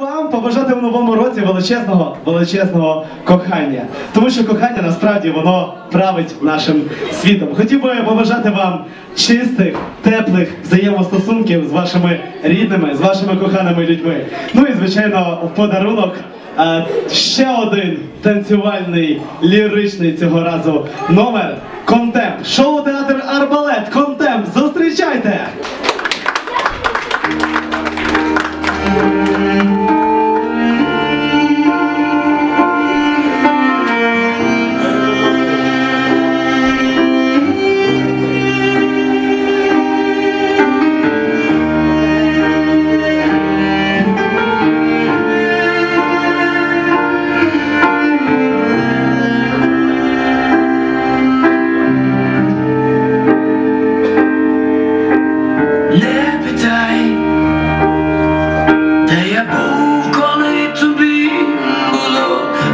вам побажати в новому році величезного, величезного кохання. Тому що кохання насправді воно править нашим світом. Хотів би побажати вам чистих, теплих взаємостосунків з вашими рідними, з вашими коханими людьми. Ну і звичайно, в подарунок. е, Ще один танцювальний ліричний цього разу номер Контемп. Шоу театр Арбалет.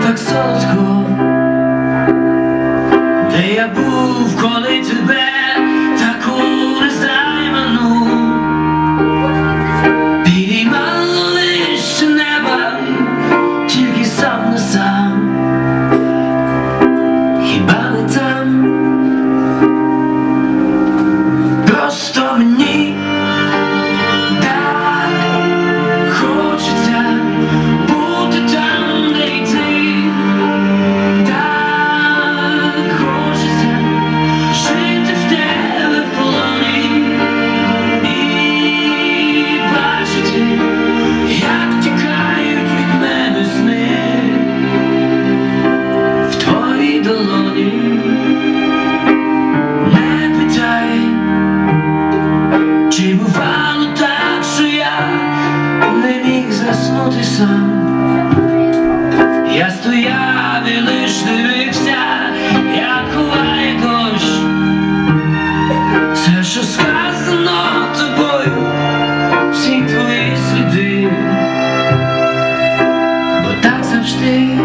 Було так солодко, де я був, коли тебе Чи бувало так, що я не міг заснути сам? Я стояв і лиш дивився, як ховає дощ. Все, що сказано тобою, всі твої сліди, бо так завжди.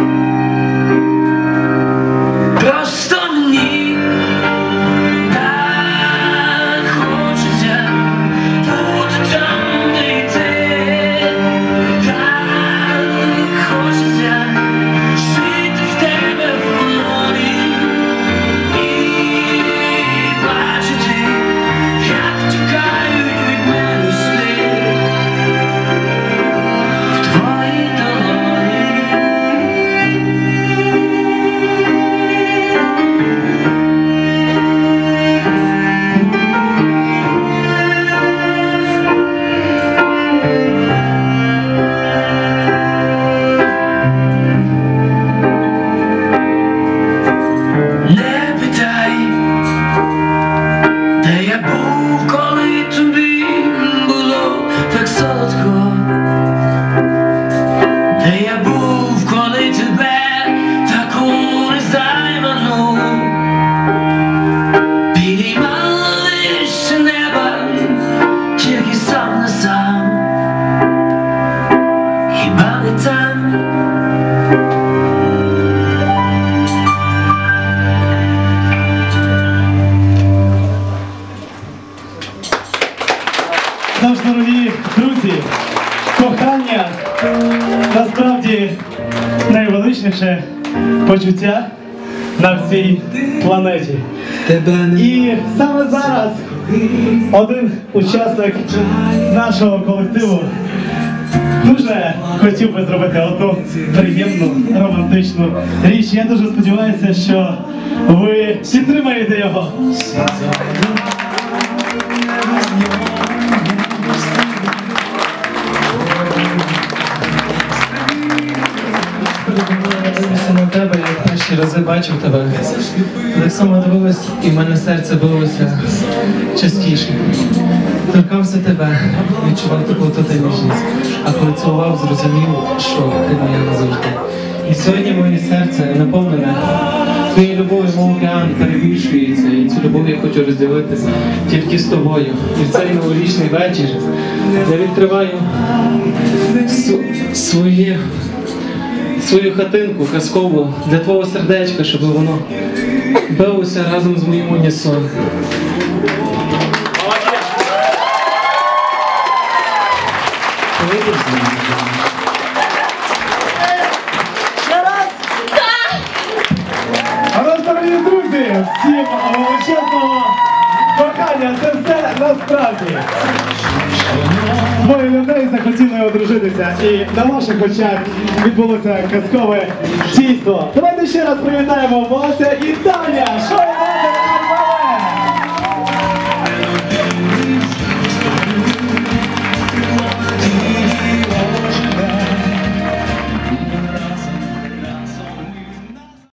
Тож, дорогі друзі, кохання насправді найвеличніше почуття на всій планеті. І саме зараз один учасник нашого колективу дуже хотів би зробити одну приємну романтичну річ. Я дуже сподіваюся, що ви підтримаєте його. Рази бачив тебе. Так само дивилась, і в мене серце билося частіше. Торкався тебе, відчував таку тотальність. А коли цілував, зрозумів, що ти моя назавжди. І сьогодні моє серце наповнене твоєю любов'ю, мов океан перебільшується. І цю любов я хочу розділити тільки з тобою. І в цей новорічний вечір я відкриваю св- своє свою хатинку казкову для твого сердечка, щоб воно билося разом з моїм унісоном. Дорогі друзі, всім величезного бажання, це все насправді. Двоє людей захотіли одружитися, і на ваших очах відбулося казкове дійство. Давайте ще раз привітаємо Вася і Таня! Що